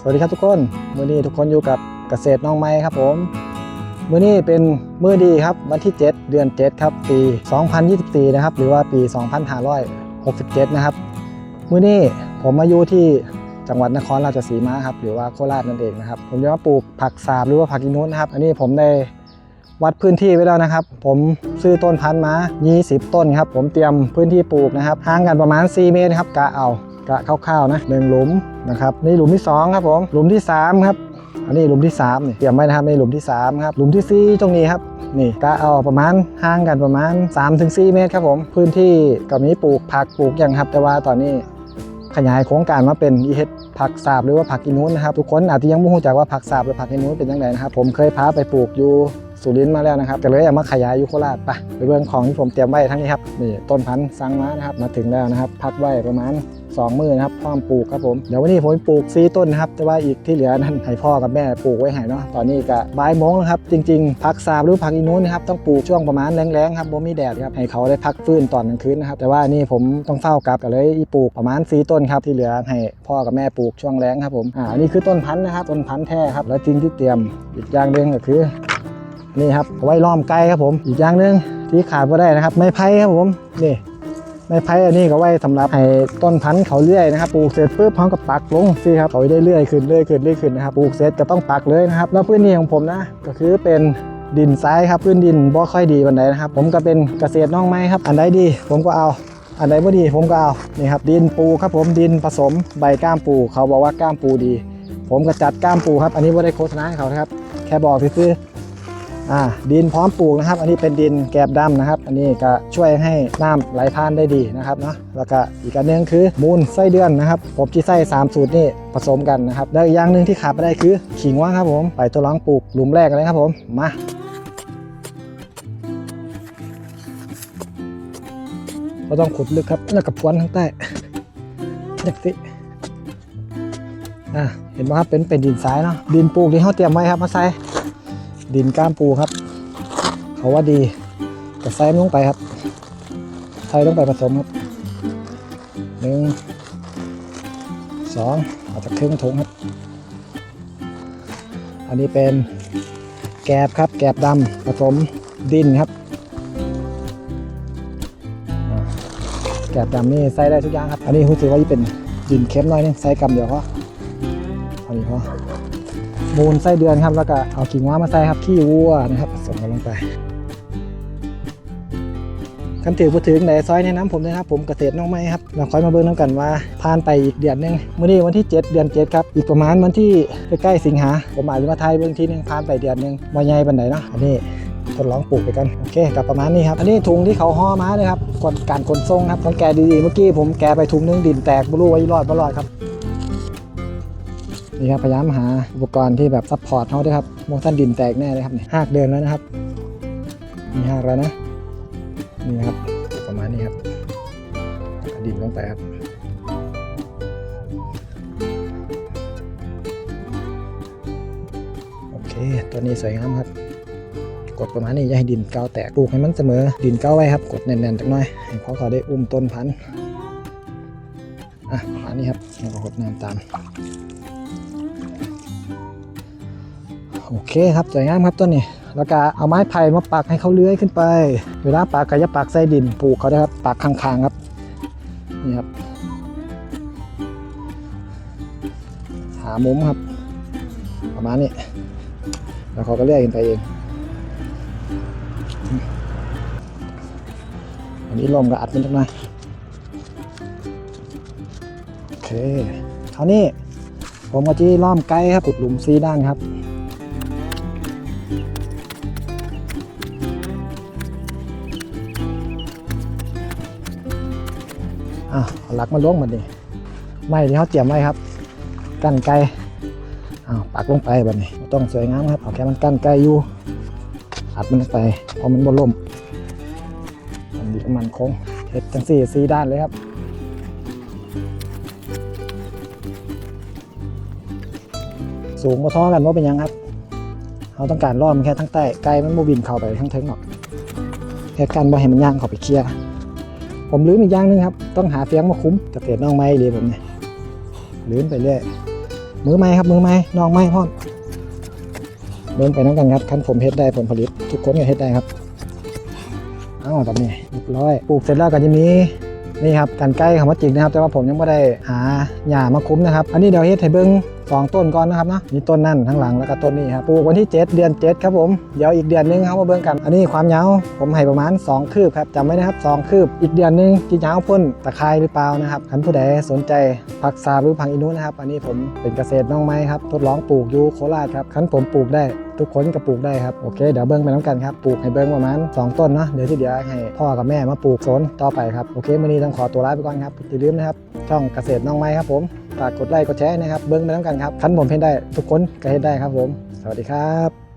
สวัสดีครับทุกคนมื้อนี้ทุกคนอยู่กับเกษตรน้องไม้ครับผม มื้อนี้เป็นมื้อดีครับวันที่ 7 เดือน 7 ครับ ปี 2024 นะครับ หรือว่าปี 2567 นะครับ มื้อนี้ผมมาอยู่ที่จังหวัดนครราชสีมาครับหรือว่าโคราชนั่นเองนะครับ ผมจะมาปลูกผักสาบหรือว่าผักอินุนนะครับ อันนี้ผมได้วัดพื้นที่ไว้แล้วนะครับ ผมซื้อต้นพันธุ์มา 20 ต้นครับ ผมเตรียมพื้นที่ปลูกนะครับห่างกันประมาณ 4 เมตรครับกะเอา กะคร่าวๆนะหนึ่งหลุมนะครับนี่หลุมที่ 2 ครับผมหลุมที่ 3 ครับ อันนี้หลุมที่3นี่เตรียมไว้นะครับในหลุมที่ 3 ครับ หลุมที่ 4 ตรงนี้ครับนี่กะเอาประมาณห่างกันประมาณ 3-4 เมตรครับผมพื้นที่ก็มีปลูกผักปลูกอย่างครับ แต่ว่าตอนนี้ขยายโครงการมาเป็นอีเฮ็ดผักสาบหรือว่าผักกินนู้นนะครับทุกคนอาจจะยังไม่รู้จักว่าผักสาบหรือผักกินนู้นเป็นยังไงนะครับผมเคยพาไปปลูกอยู่ สุรินทร์มาแล้วนะครับก็เลยอยากมาขยายยู่โคราชไปไปเบื้องของที่ผมเตรียมไว้ทั้งนี้ครับนี่ต้นพันธุ์สังมานะครับมาถึงแล้วนะครับ พักไว้ประมาณ2มือนะครับพร้อมปลูกครับผมเดี๋ยววันนี้ผมปลูกซีต้นนะครับแต่ว่าอีกที่เหลือนั้นให้พ่อกับแม่ปลูกไว้ให้เนาะตอนนี้ก็บ่ายโมงแล้วครับจริงๆผักสาบหรือผักอีนู้นนะครับต้องปลูกช่วงประมาณแรงๆครับบ่มีแดดครับให้เขาได้พักฟื้นตอนกลางคืนนะครับแต่ว่านี่ผมต้องเฝ้ากับก็เลยปลูกประมาณซีต้นครับที่เหลือให้พ่อกับแม่ปลูกช่วงแรงครับผมอ่านนี้คือต้นพันธุ์นะครับต้นพันธุ์แท้ครับแล้วจริงที่เตรียมอีกอย่างหนึ่งก็คือ นี่ครับเอาไว้ล้อมไก่ครับผม อีกอย่างหนึ่งที่ขาดไม่ได้นะครับ ไม้ไผ่ครับผมนี่ไม้ไผ่อันนี้ก็ไว้สำหรับให้ต้นพันธุ์เขาเลื่อยนะครับปลูกเสร็จปุ๊บพร้อมกับปักลงสิครับเขาได้เลื่อยขึ้นเลื่อยขึ้นเลื่อยขึ้นนะครับปลูกเสร็จก็ต้องปักเลยนะครับ แล้วพื้นที่ของผมนะก็คือเป็นดินทรายครับพื้นดินบ่ค่อยดีบันไดนะครับ ผมก็เป็นเกษตรน้องไม้ครับ อันใดดี ผมก็เอา อันใดไม่ดีผมก็เอานี่ครับดินปูครับผมดินผสมใบก้ามปู เขาบอกว่าก้ามปูดี ผมก็จัดก้ามปูครับ อันนี้ไม่ได้โฆษณาให้เขานะครับ แค่บอกซื้อ อ่าดินพร้อมปลูกนะครับ อันนี้เป็นดินแกบดำนะครับ อันนี้ก็ช่วยให้น้ำไหลผ่านได้ดีนะครับเนาะแล้วก็อีกอันหนึงคือมูลไส้เดือนนะครับผมที่ไส้สามสูตรนี่ผสมกันนะครับแล้วอีกอย่างหนึ่งที่ขาดไม่ได้คือขิงว่าครับผมไปตัวลองปลูกหลุมแรกเลยครับผมมาเราต้องขุดลึกครับแล้วกับพวนข้างใต้จักสิอ่าเห็นไหมครับเป็นเป็นดินทรายเนาะดินปลูกที่เขาเตรียมไว้ครับมาใส่ ดินก้ามปูครับ เขาว่าดีก็ใส่ลงไปครับใส่ลงไปผสมครับหนึ่งสองอาจากครึ่งถุงครับ อันนี้เป็นแกบครับ แกบดำผสมดินครับแกบดำนี่ใส่ได้ทุกอย่างครับ อันนี้รู้สึกว่าจะเป็นดินเค็มหน่อยนึงใส่กำเดียวพออันนี้พอ มูลไส้เดือนครับ แล้วก็เอากิ่งว่ามาใส่ครับขี้วัวนะครับผสมกันลงไปคันถือพูดถึงในซอยแนะนำผมนะครับ ผมเกษตรน้องไม้ครับเราค่อยมาเบิ่งน้ำกันว่าผ่านไปอีกเดือนหนึงมื้อนี้วันที่ 7 เดือน7ครับอีกประมาณวันที่ใกล้ๆสิงหาผมอาจจะมาไทยเบิ่งทีนึงผ่านไปเดือนหนึงมาใหญ่ปันไหนเนาะอันนี้ทดลองปลูกไปกันโอเคกับประมาณนี้ครับอันนี้ถุงที่เขาห่อมาเลยครับกดการขนส่งครับต้องแกะดีๆเมื่อกี้ผมแกะไปถุงนึงดินแตกไม่รู้ว่ารอดไม่รอดครับ นี่ครับพยายามหาอุปกรณ์ที่แบบซัพพอร์ตเขาด้วยครับมองท่านดินแตกแน่เลยครับนี่หากเดินแล้วนะครับมีหากแล้วนะนี่นะครับประมาณนี้ครับดินลงไปครับโอเคตัวนี้สวยงามครับ กดประมาณนี้อย่าให้ดินเกาแตกปลูกให้มันเสมอ ดินเกาไว้ครับ กดแน่นๆจักหน่อยให้พอเขาได้อุ้มต้นพันธุ์อะประมาณนี้ครับแล้วก็กดน้ำตาม โอเคครับสวยงามครับต้นนี้แล้วก็เอาไม้ไผ่มาปักให้เขาเลื้อยขึ้นไป เวลาปักก็จะปักใส่ดินปลูกเขาได้ครับปักข้างๆครับนี่ครับ หามุมครับ ประมาณนี้แล้วเขาก็เลื้อยขึ้นไปเองอันนี้ลมก็อัดมันจังหน่อยโอเคคราวนี้ผมก็จะล้อมไกลครับขุดหลุมซีด้านครับ อะหลักมาล้วงมันดิไม่ที่เขาเตรียมไว้ครับ กั้นไกลอ้าวปักลงไปแบบนี้ต้องสวยงามครับเอาแค่มันกั้นไกลอยู่อัดมันไปเพราะมันบนล่มมันดีมันคงเห็ดจังสี่สีด้านเลยครับสูงมาท้อกันว่าเป็นยังครับ เราต้องการล่อมันแค่ทั้งใต้ไกลมันโมบินเข้าไปทั้งเทิงหรอกแค่กันบ่ให้มันย่างเข้าไปเคลียร์ ผมลืมอีกอย่างหนึงครับ ต้องหาเฟียงมาคุ้มเกษตรน้องไม้ดีผมเนี่ยลืมไปเรื่อยมือไม้ครับมือไม้น้องไม้พ่อมเบิ่งไปน้ำกันครับคันผมเฮ็ดได้ผลผลิต ทุกคนก็เฮ็ดได้ครับเอ้าแบบนี้เรียบร้อยปลูกเสร็จแล้วก็จะมีนี่ครับกันไกลของมัจิกนะครับ แต่ว่าผมยังไม่ได้หาหญ้ามาคุ้มนะครับ อันนี้เดี๋ยวเฮ็ดให้เบิ่ง สองต้นก่อนนะครับเนาะมีต้นนั่นทั้งหลังแล้วก็ต้นนี้ครับปลูกวันที่ 7 เดือน 7 ครับผมเดี๋ยวอีกเดือนหนึงครับมาเบิ่งกัน อันนี้ความยาวผมให้ประมาณ 2 คืบครับจำไว้นะครับ 2 คืบ อีกเดือนหนึงจะยาวพ่นตะไคร้หรือเปล่านะครับท่านผู้ใดสนใจผักซาหรือพังอินุนะครับ อันนี้ผมเป็นเกษตรน้องไม้ครับทดลองปลูกอยู่โคราชครับคันผมปลูกได้ทุกคนก็ปลูกได้ครับ โอเค เดี๋ยวเบิ้งไปน้ำกันครับ ปลูกให้เบิ้งประมาณ 2 ต้นเนาะเดี๋ยวที่เดี๋ยวให้พ่อกับแม่มาปลูกสนต่อไปครับ โอเควันนี้ต้องขอตัวลาไปก่อนครับอย่าลืมนะครับ ช่องเกษตรน้องไม้ครับผม ฝากกดไลค์กดแชร์นะครับเบิ้งไปน้ำกันครับคันผมเห็นได้ทุกคนก็เห็นได้ครับผม สวัสดีครับ